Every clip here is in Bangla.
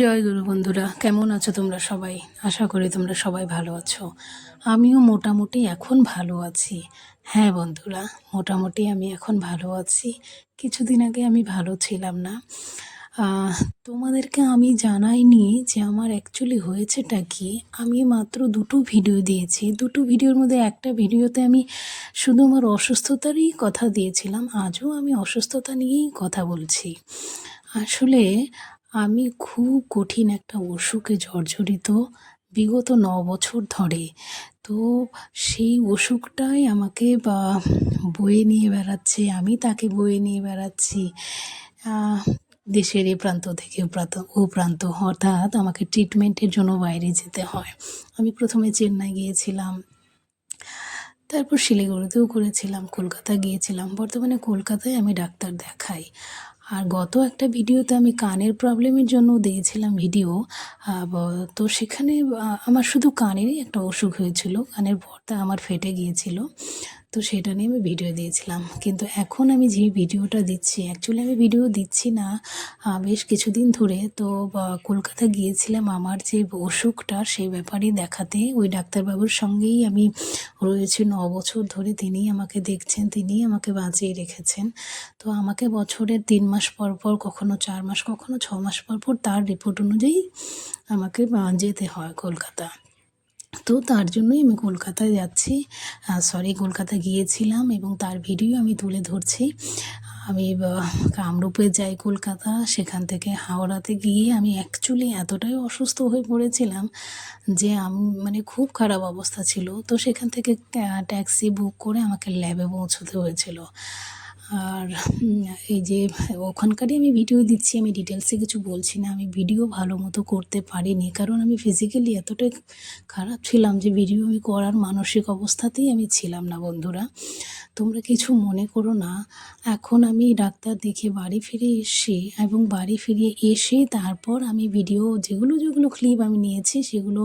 জয় গুরু বন্ধুরা, কেমন আছো তোমরা সবাই? আশা করি তোমরা সবাই ভালো আছো। আমিও মোটামুটি এখন ভালো আছি। হ্যাঁ বন্ধুরা, মোটামুটি আমি এখন ভালো আছি। কিছুদিন আগে আমি ভালো ছিলাম না। তোমাদেরকে আমি জানাইনি যে আমার অ্যাকচুয়ালি হয়েছেটা কি। আমি মাত্র দুটো ভিডিও দিয়েছি। দুটো ভিডিওর মধ্যে একটা ভিডিওতে আমি শুধু আমার অসুস্থতারই কথা দিয়েছিলাম। আজও আমি অসুস্থতা নিয়েই কথা বলছি। আসলে আমি খুব কঠিন একটা অসুখে জর্জরিত বিগত ন বছর ধরে। তো সেই অসুখটাই আমাকে বা বয়ে নিয়ে বেড়াচ্ছে, আমি তাকে বয়ে নিয়ে বেড়াচ্ছি। দেশের এ প্রান্ত থেকে প্রান্ত ও প্রান্ত হঠাৎ আমাকে ট্রিটমেন্টের জন্য বাইরে যেতে হয়। আমি প্রথমে চেন্নাই গিয়েছিলাম, তারপর শিলিগুড়িতেও করেছিলাম, কলকাতা গিয়েছিলাম। বর্তমানে কলকাতায় আমি ডাক্তার দেখাই। আর গত একটা ভিডিওতে আমি কানের প্রবলেমের জন্য দিয়েছিলাম ভিডিও তো সেখানে আমার শুধু কানেরই একটা অসুখ হয়েছিল, কানের পর্দা আমার ফেটে গিয়েছিল। তো সেটা নিয়ে আমি ভিডিও দিয়েছিলাম। কিন্তু এখন আমি যে ভিডিওটা দিচ্ছি অ্যাকচুয়ালি আমি ভিডিও দিচ্ছি না বেশ কিছুদিন ধরে। তো কলকাতা গিয়েছিলাম আমার যে অসুখটা, সেই ব্যাপারে দেখাতে। ওই ডাক্তারবাবুর সঙ্গেই আমি রয়েছি ন বছর ধরে। তিনিই আমাকে দেখছেন, তিনিই আমাকে বাঁচিয়ে রেখেছেন। তো আমাকে বছরের তিন মাস পর পর, কখনো চার মাস, কখনো ছ মাস পর পর তার রিপোর্ট অনুযায়ী আমাকে যেতে হয় কলকাতা। তো তার জন্যই আমি কলকাতায় যাচ্ছি। সরি কলকাতা গিয়েছিলাম এবং তার ভিডিও আমি তুলে ধরছি। আমি কামরূপে যাই কলকাতা, সেখান থেকে হাওড়াতে গিয়ে আমি অ্যাকচুয়ালি এতটাই অসুস্থ হয়ে পড়েছিলাম যে আমি মানে খুব খারাপ অবস্থা ছিল। তো সেখান থেকে ট্যাক্সি বুক করে আমাকে ল্যাবে পৌঁছতে হয়েছিল। আর এই যে ওখানকারই আমি ভিডিও দিচ্ছি, আমি ডিটেলসে কিছু বলছি না, আমি ভিডিও ভালো মতো করতে পারিনি। কারণ আমি ফিজিক্যালি এতটাই খারাপ ছিলাম যে ভিডিও আমি করার মানসিক অবস্থাতেই আমি ছিলাম না, বন্ধুরা। তোমরা কিছু মনে করো না। এখন আমি ডাক্তার দেখে বাড়ি ফিরে এসে এবং বাড়ি ফিরে এসে তারপর আমি ভিডিও যেগুলো যেগুলো ক্লিপ আমি নিয়েছি সেগুলো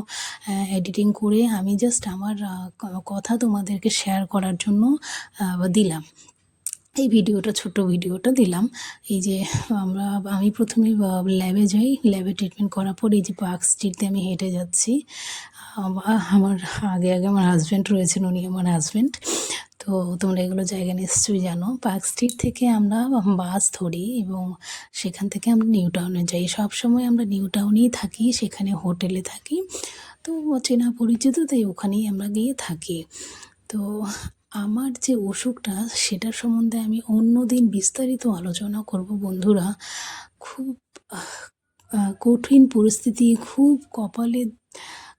এডিটিং করে আমি জাস্ট আমার কথা তোমাদেরকে শেয়ার করার জন্য দিলাম। এই ভিডিওটা ছোট ভিডিওটা দিলাম। এই যে আমরা, আমি প্রথমে ল্যাবে যাই। ল্যাবে ট্রিটমেন্ট করার পর এই যে পার্ক স্ট্রিটতে আমি হেঁটে যাচ্ছি। আমার আগে আগে আমার হাজব্যান্ড রয়েছেন, উনি আমার হাজব্যান্ড তো তোমরা এগুলো জায়গা নিশ্চয়ই জানো। পার্ক স্ট্রিট থেকে আমরা বাস ধরি এবং সেখান থেকে আমরা নিউ টাউনে যাই। সব সময় আমরা নিউ টাউনেই থাকি, সেখানে হোটেলে থাকি। তো চেনা পরিচিত তাই ওখানেই আমরা গিয়ে থাকি। তো আমার যে অসুখটা, সেটার সম্বন্ধে আমি অন্য দিন বিস্তারিত আলোচনা করব বন্ধুরা। খুব কঠিন পরিস্থিতি, খুব কপালে,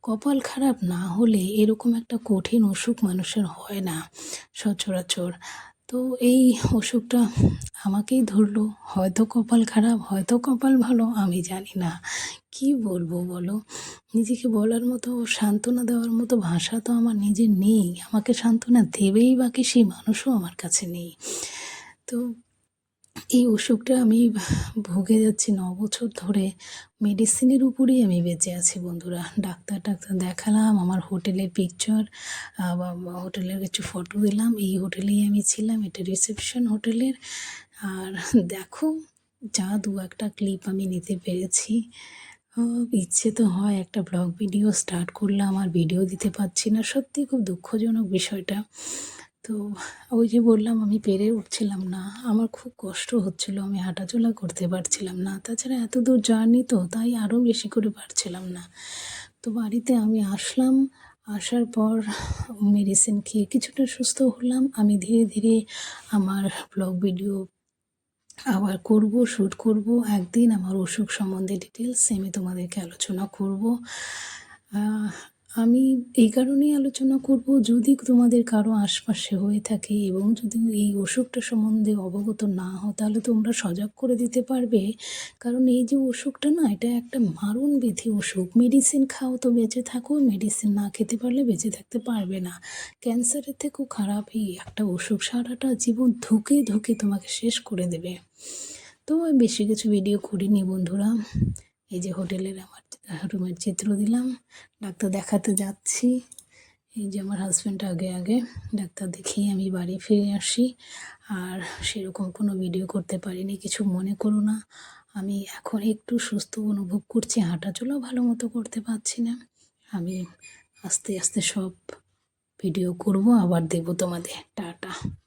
কপাল খারাপ না হলে এরকম একটা কঠিন অসুখ মানুষের হয় না, সচরাচর। তো এই অসুখটা আমাকেই ধরলো, হয়তো কপাল খারাপ, হয়তো কপাল ভালো, আমি জানি না। কি বলব বলো? নিজেকে বলার মতো ও সান্ত্বনা দেওয়ার মতো ভাষা তো আমার নিজের নেই। আমাকে সান্ত্বনা দেবেই বাকি সেই মানুষও আমার কাছে নেই। তো এই অসুখটা আমি ভুগে যাচ্ছি ন বছর ধরে। মেডিসিনের উপরেই আমি বেঁচে আছি বন্ধুরা। ডাক্তার ডাক্তার দেখালাম, আমার হোটেলের পিকচার হোটেলের কিছু ফটো দিলাম। এই হোটেলেই আমি ছিলাম, এটা রিসেপশন হোটেলের। আর দেখো, যা দু একটা ক্লিপ আমি নিতে পেরেছি। ইচ্ছে তো হয় একটা ব্লগ ভিডিও স্টার্ট করলাম আর ভিডিও দিতে পারছি না। সত্যি খুব দুঃখজনক বিষয়টা। তো ওই যে বললাম, আমি পেরে উঠছিলাম না। আমার খুব কষ্ট হচ্ছিল, আমি হাঁটাচলা করতে পারছিলাম না। তাছাড়া এত দূর জার্নি তো, তাই আরও বেশি করে পারছিলাম না। তো বাড়িতে আমি আসলাম, আসার পর মেডিসিন খেয়ে কিছুটা সুস্থ হলাম। আমি ধীরে ধীরে আমার ব্লগ ভিডিও আবার করব শ্যুট করব একদিন আমার অসুখ সম্বন্ধে ডিটেলস আমি তোমাদেরকে আলোচনা করব। আমি এই কারণেই আলোচনা করব যদি তোমাদের কারও আশপাশে হয়ে থাকে এবং যদি এই অসুখটা সম্বন্ধে অবগত না হও, তাহলে তোমরা সজাগ করে দিতে পারবে। কারণ এই যে অসুখটা না, এটা একটা মারণ বিধি অসুখ। মেডিসিন খাও তো বেঁচে থাকো, মেডিসিন না খেতে পারলে বেঁচে থাকতে পারবে না। ক্যান্সারের থেকেও খারাপ এই একটা অসুখ সারাটা জীবন ধুকে ধুকে তোমাকে শেষ করে দেবে। তো বেশি কিছু ভিডিও করিনি বন্ধুরা। এই যে হোটেলের আমার রুমের চিত্র দিলাম। ডাক্তার দেখাতে যাচ্ছি। এই যে আমার হাজব্যান্ড আগে আগে। ডাক্তার দেখিয়ে আমি বাড়ি ফিরে আসি। আর সেরকম কোনো ভিডিও করতে পারিনি, কিছু মনে করো না। আমি এখন একটু সুস্থ অনুভব করছি হাঁটাচলাও ভালো মতো করতে পারছি না। আমি আস্তে আস্তে সব ভিডিও করব, আবার দেবো তোমাদের। টাটা।